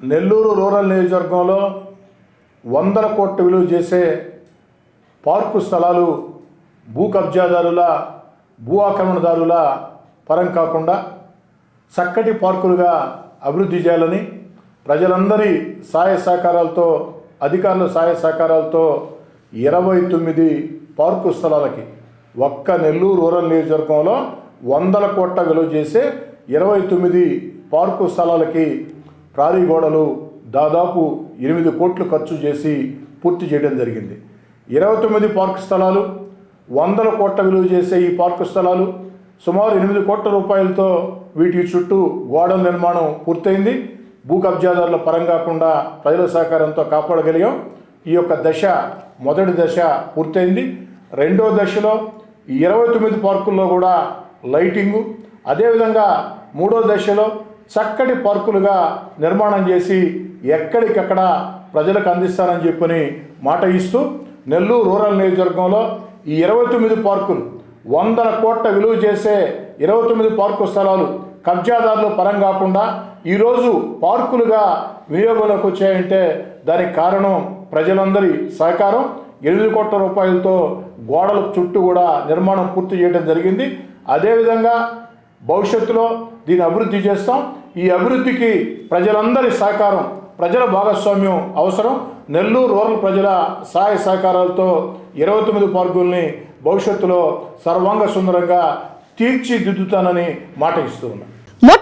Nellore rural నియోజకవర్గంలో వందల కోట్ల విలువ చేసే పార్కు స్థలాలు భూ కబ్జాదారుల భూ ఆక్రమణదారుల పరం కాకుండా చక్కటి పార్కులుగా అభివృద్ధి చేయాలని ప్రజలందరి సహాయ సహకారాలతో అధికారుల సహాయ సహకారాలతో ఇరవై తొమ్మిది పార్కు స్థలాలకి ఒక్క నెల్లూరు రూరల్ నియోజకవర్గంలో వందల కోట్ల విలువ చేసే ఇరవై తొమ్మిది పార్కు స్థలాలకి ప్రారీ గోడలు దాదాపు ఎనిమిది కోట్లు ఖర్చు చేసి పూర్తి చేయడం జరిగింది. ఇరవై తొమ్మిది పార్కు స్థలాలు వందల కోట్ల విలువ చేసే ఈ పార్కు స్థలాలు సుమారు ఎనిమిది కోట్ల రూపాయలతో వీటి చుట్టూ గోడల నిర్మాణం పూర్తయింది. భూ కబ్జాదారుల పరం కాకుండా ప్రజల సహకారంతో కాపాడగలిగాం. ఈ యొక్క దశ మొదటి దశ పూర్తయింది. రెండో దశలో ఈ ఇరవై తొమ్మిది పార్కుల్లో కూడా లైటింగు అదేవిధంగా మూడో దశలో చక్కటి పార్కులుగా నిర్మాణం చేసి ఎక్కడికక్కడ ప్రజలకు అందిస్తానని చెప్పని మాట ఇస్తూ నెల్లూరు రూరల్ నియోజకవర్గంలో ఈ ఇరవై తొమ్మిది పార్కులు వందల కోట్ల విలువ చేసే ఇరవై తొమ్మిది పార్కు స్థలాలు కబ్జాదారులు పరం కాకుండా ఈరోజు పార్కులుగా వినియోగంలోకి వచ్చాయంటే దానికి కారణం ప్రజలందరి సహకారం. ఎనిమిది కోట్ల రూపాయలతో గోడల చుట్టూ కూడా నిర్మాణం పూర్తి చేయడం జరిగింది. అదేవిధంగా భవిష్యత్తులో దీన్ని అభివృద్ధి చేస్తాం. ఈ అభివృద్ధికి ప్రజలందరి సహకారం ప్రజల భాగస్వామ్యం అవసరం. నెల్లూరు రూరల్ ప్రజల సహాయ సహకారాలతో ఇరవై తొమ్మిది పార్కుల్ని భవిష్యత్తులో సర్వాంగ సుందరంగా తీర్చిదిద్దుతానని మాట ఇస్తూ ఉన్నాను